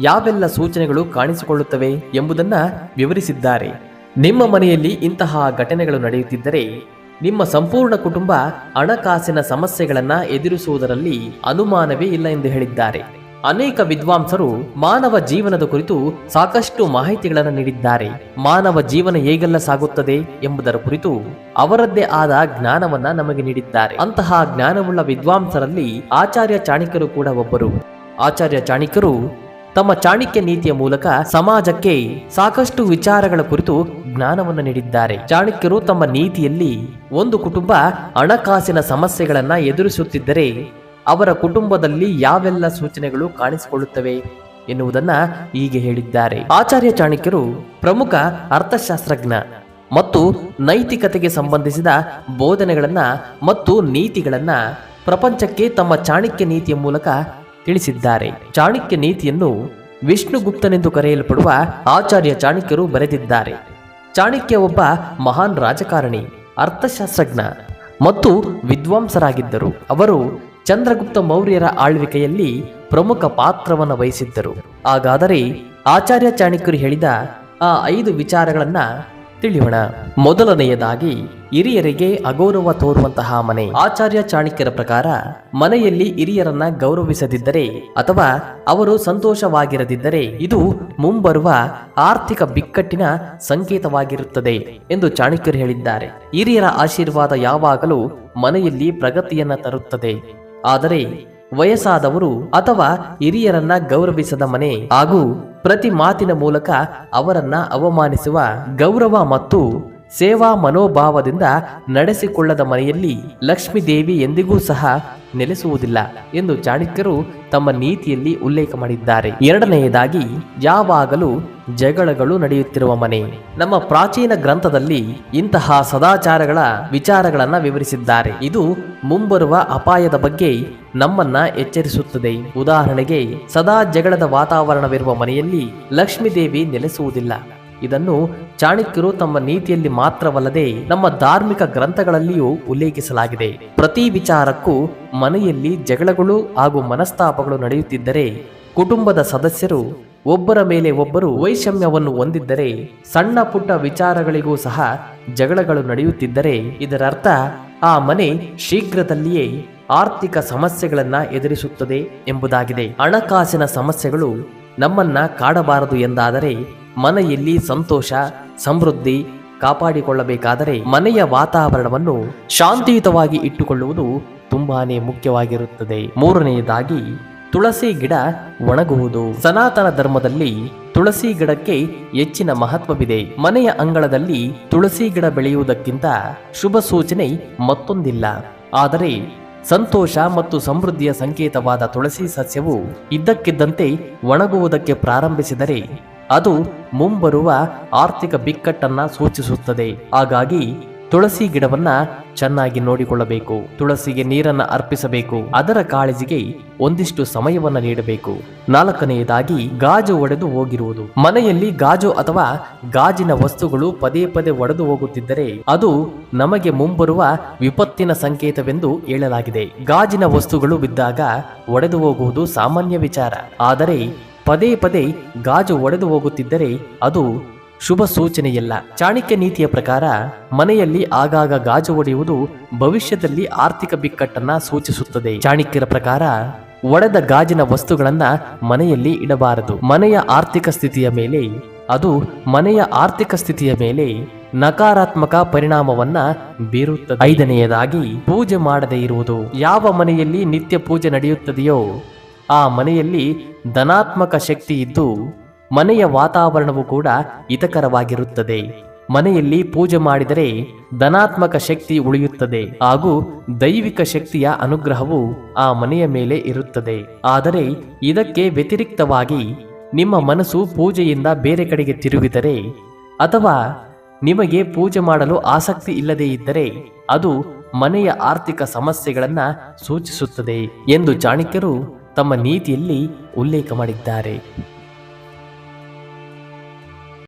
ಯಾವೆಲ್ಲ ಸೂಚನೆಗಳು ಕಾಣಿಸಿಕೊಳ್ಳುತ್ತವೆ ಎಂಬುದನ್ನ ವಿವರಿಸಿದ್ದಾರೆ. ನಿಮ್ಮ ಮನೆಯಲ್ಲಿ ಇಂತಹ ಘಟನೆಗಳು ನಡೆಯುತ್ತಿದ್ದರೆ, ನಿಮ್ಮ ಸಂಪೂರ್ಣ ಕುಟುಂಬ ಹಣಕಾಸಿನ ಸಮಸ್ಯೆಗಳನ್ನು ಎದುರಿಸುವುದರಲ್ಲಿ ಅನುಮಾನವೇ ಇಲ್ಲ ಎಂದು ಹೇಳಿದ್ದಾರೆ. ಅನೇಕ ವಿದ್ವಾಂಸರು ಮಾನವ ಜೀವನದ ಕುರಿತು ಸಾಕಷ್ಟು ಮಾಹಿತಿಗಳನ್ನು ನೀಡಿದ್ದಾರೆ. ಮಾನವ ಜೀವನ ಹೇಗೆಲ್ಲ ಸಾಗುತ್ತದೆ ಎಂಬುದರ ಕುರಿತು ಅವರದ್ದೇ ಆದ ಜ್ಞಾನವನ್ನ ನಮಗೆ ನೀಡಿದ್ದಾರೆ. ಅಂತಹ ಜ್ಞಾನವುಳ್ಳ ವಿದ್ವಾಂಸರಲ್ಲಿ ಆಚಾರ್ಯ ಚಾಣಿಕರು ಕೂಡ ಒಬ್ಬರು. ಆಚಾರ್ಯ ಚಾಣಕ್ಯರು ತಮ್ಮ ಚಾಣಕ್ಯ ನೀತಿಯ ಮೂಲಕ ಸಮಾಜಕ್ಕೆ ಸಾಕಷ್ಟು ವಿಚಾರಗಳ ಕುರಿತು ಜ್ಞಾನವನ್ನು ನೀಡಿದ್ದಾರೆ. ಚಾಣಕ್ಯರು ತಮ್ಮ ನೀತಿಯಲ್ಲಿ ಒಂದು ಕುಟುಂಬ ಹಣಕಾಸಿನ ಸಮಸ್ಯೆಗಳನ್ನ ಎದುರಿಸುತ್ತಿದ್ದರೆ ಅವರ ಕುಟುಂಬದಲ್ಲಿ ಯಾವೆಲ್ಲ ಸೂಚನೆಗಳು ಕಾಣಿಸಿಕೊಳ್ಳುತ್ತವೆ ಎನ್ನುವುದನ್ನ ಹೀಗೆ ಹೇಳಿದ್ದಾರೆ. ಆಚಾರ್ಯ ಚಾಣಕ್ಯರು ಪ್ರಮುಖ ಅರ್ಥಶಾಸ್ತ್ರಜ್ಞ ಮತ್ತು ನೈತಿಕತೆಗೆ ಸಂಬಂಧಿಸಿದ ಬೋಧನೆಗಳನ್ನ ಮತ್ತು ನೀತಿಗಳನ್ನ ಪ್ರಪಂಚಕ್ಕೆ ತಮ್ಮ ಚಾಣಕ್ಯ ನೀತಿಯ ಮೂಲಕ ತಿಳಿಸಿದ್ದಾರೆ. ಚಾಣಕ್ಯ ನೀತಿಯನ್ನು ವಿಷ್ಣುಗುಪ್ತನೆಂದು ಕರೆಯಲ್ಪಡುವ ಆಚಾರ್ಯ ಚಾಣಕ್ಯರು ಬರೆದಿದ್ದಾರೆ. ಚಾಣಕ್ಯ ಒಬ್ಬ ಮಹಾನ್ ರಾಜಕಾರಣಿ, ಅರ್ಥಶಾಸ್ತ್ರಜ್ಞ ಮತ್ತು ವಿದ್ವಾಂಸರಾಗಿದ್ದರು. ಅವರು ಚಂದ್ರಗುಪ್ತ ಮೌರ್ಯರ ಆಳ್ವಿಕೆಯಲ್ಲಿ ಪ್ರಮುಖ ಪಾತ್ರವನ್ನು ವಹಿಸಿದ್ದರು. ಹಾಗಾದರೆ ಆಚಾರ್ಯ ಚಾಣಕ್ಯರು ಹೇಳಿದ ಆ ಐದು ವಿಚಾರಗಳನ್ನ ತಿಳಿಯೋಣ. ಮೊದಲನೆಯದಾಗಿ, ಹಿರಿಯರಿಗೆ ಅಗೌರವ ತೋರುವಂತಹ ಮನೆ. ಆಚಾರ್ಯ ಚಾಣಕ್ಯರ ಪ್ರಕಾರ, ಮನೆಯಲ್ಲಿ ಹಿರಿಯರನ್ನ ಗೌರವಿಸದಿದ್ದರೆ ಅಥವಾ ಅವರು ಸಂತೋಷವಾಗಿರದಿದ್ದರೆ ಇದು ಮುಂಬರುವ ಆರ್ಥಿಕ ಬಿಕ್ಕಟ್ಟಿನ ಸಂಕೇತವಾಗಿರುತ್ತದೆ ಎಂದು ಚಾಣಕ್ಯರು ಹೇಳಿದ್ದಾರೆ. ಹಿರಿಯರ ಆಶೀರ್ವಾದ ಯಾವಾಗಲೂ ಮನೆಯಲ್ಲಿ ಪ್ರಗತಿಯನ್ನ ತರುತ್ತದೆ. ಆದರೆ ವಯಸ್ಸಾದವರು ಅಥವಾ ಹಿರಿಯರನ್ನ ಗೌರವಿಸದ ಮನೆ ಹಾಗೂ ಪ್ರತಿ ಮಾತಿನ ಮೂಲಕ ಅವರನ್ನ ಅವಮಾನಿಸುವ ಗೌರವ ಮತ್ತು ಸೇವಾ ಮನೋಭಾವದಿಂದ ನಡೆಸಿಕೊಳ್ಳದ ಮನೆಯಲ್ಲಿ ಲಕ್ಷ್ಮೀ ದೇವಿ ಎಂದಿಗೂ ಸಹ ನೆಲೆಸುವುದಿಲ್ಲ ಎಂದು ಚಾಣಕ್ಯರು ತಮ್ಮ ನೀತಿಯಲ್ಲಿ ಉಲ್ಲೇಖ ಮಾಡಿದ್ದಾರೆ. ಎರಡನೆಯದಾಗಿ, ಯಾವಾಗಲೂ ಜಗಳಗಳು ನಡೆಯುತ್ತಿರುವ ಮನೆ. ನಮ್ಮ ಪ್ರಾಚೀನ ಗ್ರಂಥದಲ್ಲಿ ಇಂತಹ ಸದಾಚಾರಗಳ ವಿಚಾರಗಳನ್ನು ವಿವರಿಸಿದ್ದಾರೆ. ಇದು ಮುಂಬರುವ ಅಪಾಯದ ಬಗ್ಗೆ ನಮ್ಮನ್ನ ಎಚ್ಚರಿಸುತ್ತದೆ. ಉದಾಹರಣೆಗೆ, ಸದಾ ಜಗಳದ ವಾತಾವರಣವಿರುವ ಮನೆಯಲ್ಲಿ ಲಕ್ಷ್ಮೀದೇವಿ ನೆಲೆಸುವುದಿಲ್ಲ. ಇದನ್ನು ಚಾಣಕ್ಯರು ತಮ್ಮ ನೀತಿಯಲ್ಲಿ ಮಾತ್ರವಲ್ಲದೆ ನಮ್ಮ ಧಾರ್ಮಿಕ ಗ್ರಂಥಗಳಲ್ಲಿಯೂ ಉಲ್ಲೇಖಿಸಲಾಗಿದೆ. ಪ್ರತಿ ವಿಚಾರಕ್ಕೂ ಮನೆಯಲ್ಲಿ ಜಗಳಗಳು ಹಾಗೂ ಮನಸ್ತಾಪಗಳು ನಡೆಯುತ್ತಿದ್ದರೆ ಕುಟುಂಬದ ಸದಸ್ಯರು ಒಬ್ಬರ ಮೇಲೆ ಒಬ್ಬರು ವೈಷಮ್ಯವನ್ನು ಹೊಂದಿದ್ದರೆ, ಸಣ್ಣ ಪುಟ್ಟ ವಿಚಾರಗಳಿಗೂ ಸಹ ಜಗಳಗಳು ನಡೆಯುತ್ತಿದ್ದರೆ, ಇದರರ್ಥ ಆ ಮನೆ ಶೀಘ್ರದಲ್ಲಿಯೇ ಆರ್ಥಿಕ ಸಮಸ್ಯೆಗಳನ್ನ ಎದುರಿಸುತ್ತದೆ ಎಂಬುದಾಗಿದೆ. ಹಣಕಾಸಿನ ಸಮಸ್ಯೆಗಳು ನಮ್ಮನ್ನ ಕಾಡಬಾರದು ಎಂದಾದರೆ, ಮನೆಯಲ್ಲಿ ಸಂತೋಷ, ಸಮೃದ್ಧಿ ಕಾಪಾಡಿಕೊಳ್ಳಬೇಕಾದರೆ ಮನೆಯ ವಾತಾವರಣವನ್ನು ಶಾಂತಿಯುತವಾಗಿ ಇಟ್ಟುಕೊಳ್ಳುವುದು ತುಂಬಾನೇ ಮುಖ್ಯವಾಗಿರುತ್ತದೆ. ಮೂರನೆಯದಾಗಿ ತುಳಸಿ ಗಿಡ ಒಣಗುವುದು. ಸನಾತನ ಧರ್ಮದಲ್ಲಿ ತುಳಸಿ ಗಿಡಕ್ಕೆ ಹೆಚ್ಚಿನ ಮಹತ್ವವಿದೆ. ಮನೆಯ ಅಂಗಳದಲ್ಲಿ ತುಳಸಿ ಗಿಡ ಬೆಳೆಯುವುದಕ್ಕಿಂತ ಶುಭ ಸೂಚನೆ ಮತ್ತೊಂದಿಲ್ಲ. ಆದರೆ ಸಂತೋಷ ಮತ್ತು ಸಮೃದ್ಧಿಯ ಸಂಕೇತವಾದ ತುಳಸಿ ಸಸ್ಯವು ಇದ್ದಕ್ಕಿದ್ದಂತೆ ಒಣಗುವುದಕ್ಕೆ ಪ್ರಾರಂಭಿಸಿದರೆ ಅದು ಮುಂಬರುವ ಆರ್ಥಿಕ ಬಿಕ್ಕಟ್ಟನ್ನ ಸೂಚಿಸುತ್ತದೆ. ಹಾಗಾಗಿ ತುಳಸಿ ಗಿಡವನ್ನ ಚೆನ್ನಾಗಿ ನೋಡಿಕೊಳ್ಳಬೇಕು. ತುಳಸಿಗೆ ನೀರನ್ನ ಅರ್ಪಿಸಬೇಕು. ಅದರ ಕಾಳಜಿಗೆ ಒಂದಿಷ್ಟು ಸಮಯವನ್ನ ನೀಡಬೇಕು. ನಾಲ್ಕನೆಯದಾಗಿ ಗಾಜು ಒಡೆದು ಹೋಗಿರುವುದು. ಮನೆಯಲ್ಲಿ ಗಾಜು ಅಥವಾ ಗಾಜಿನ ವಸ್ತುಗಳು ಪದೇ ಪದೇ ಒಡೆದು ಹೋಗುತ್ತಿದ್ದರೆ ಅದು ನಮಗೆ ಮುಂಬರುವ ವಿಪತ್ತಿನ ಸಂಕೇತವೆಂದು ಹೇಳಲಾಗಿದೆ. ಗಾಜಿನ ವಸ್ತುಗಳು ಬಿದ್ದಾಗ ಒಡೆದು ಹೋಗುವುದು ಸಾಮಾನ್ಯ ವಿಚಾರ. ಆದರೆ ಪದೇ ಪದೇ ಗಾಜು ಒಡೆದು ಹೋಗುತ್ತಿದ್ದರೆ ಅದು ಶುಭ ಸೂಚನೆಯಲ್ಲ. ಚಾಣಕ್ಯ ನೀತಿಯ ಪ್ರಕಾರ ಮನೆಯಲ್ಲಿ ಆಗಾಗ ಗಾಜು ಒಡೆಯುವುದು ಭವಿಷ್ಯದಲ್ಲಿ ಆರ್ಥಿಕ ಬಿಕ್ಕಟ್ಟನ್ನ ಸೂಚಿಸುತ್ತದೆ. ಚಾಣಕ್ಯರ ಪ್ರಕಾರ ಒಡೆದ ಗಾಜಿನ ವಸ್ತುಗಳನ್ನ ಮನೆಯಲ್ಲಿ ಇಡಬಾರದು. ಮನೆಯ ಆರ್ಥಿಕ ಸ್ಥಿತಿಯ ಮೇಲೆ, ಅದು ಮನೆಯ ಆರ್ಥಿಕ ಸ್ಥಿತಿಯ ಮೇಲೆ ನಕಾರಾತ್ಮಕ ಪರಿಣಾಮವನ್ನ ಬೀರುತ್ತದೆ. ಐದನೆಯದಾಗಿ, ಪೂಜೆ ಮಾಡದೇ ಇರುವುದು. ಯಾವ ಮನೆಯಲ್ಲಿ ನಿತ್ಯ ಪೂಜೆ ನಡೆಯುತ್ತದೆಯೋ, ಆ ಮನೆಯಲ್ಲಿ ಧನಾತ್ಮಕ ಶಕ್ತಿ ಇದ್ದು ಮನೆಯ ವಾತಾವರಣವು ಕೂಡ ಹಿತಕರವಾಗಿರುತ್ತದೆ. ಮನೆಯಲ್ಲಿ ಪೂಜೆ ಮಾಡಿದರೆ ಧನಾತ್ಮಕ ಶಕ್ತಿ ಉಳಿಯುತ್ತದೆ ಹಾಗೂ ದೈವಿಕ ಶಕ್ತಿಯ ಅನುಗ್ರಹವು ಆ ಮನೆಯ ಮೇಲೆ ಇರುತ್ತದೆ. ಆದರೆ ಇದಕ್ಕೆ ವ್ಯತಿರಿಕ್ತವಾಗಿ ನಿಮ್ಮ ಮನಸ್ಸು ಪೂಜೆಯಿಂದ ಬೇರೆ ಕಡೆಗೆ ತಿರುಗಿದರೆ ಅಥವಾ ನಿಮಗೆ ಪೂಜೆ ಮಾಡಲು ಆಸಕ್ತಿ ಇಲ್ಲದೇ ಇದ್ದರೆ ಅದು ಮನೆಯ ಆರ್ಥಿಕ ಸಮಸ್ಯೆಗಳನ್ನ ಸೂಚಿಸುತ್ತದೆ ಎಂದು ಚಾಣಕ್ಯರು ತಮ್ಮ ನೀತಿಯಲ್ಲಿ ಉಲ್ಲೇಖ ಮಾಡಿದ್ದಾರೆ.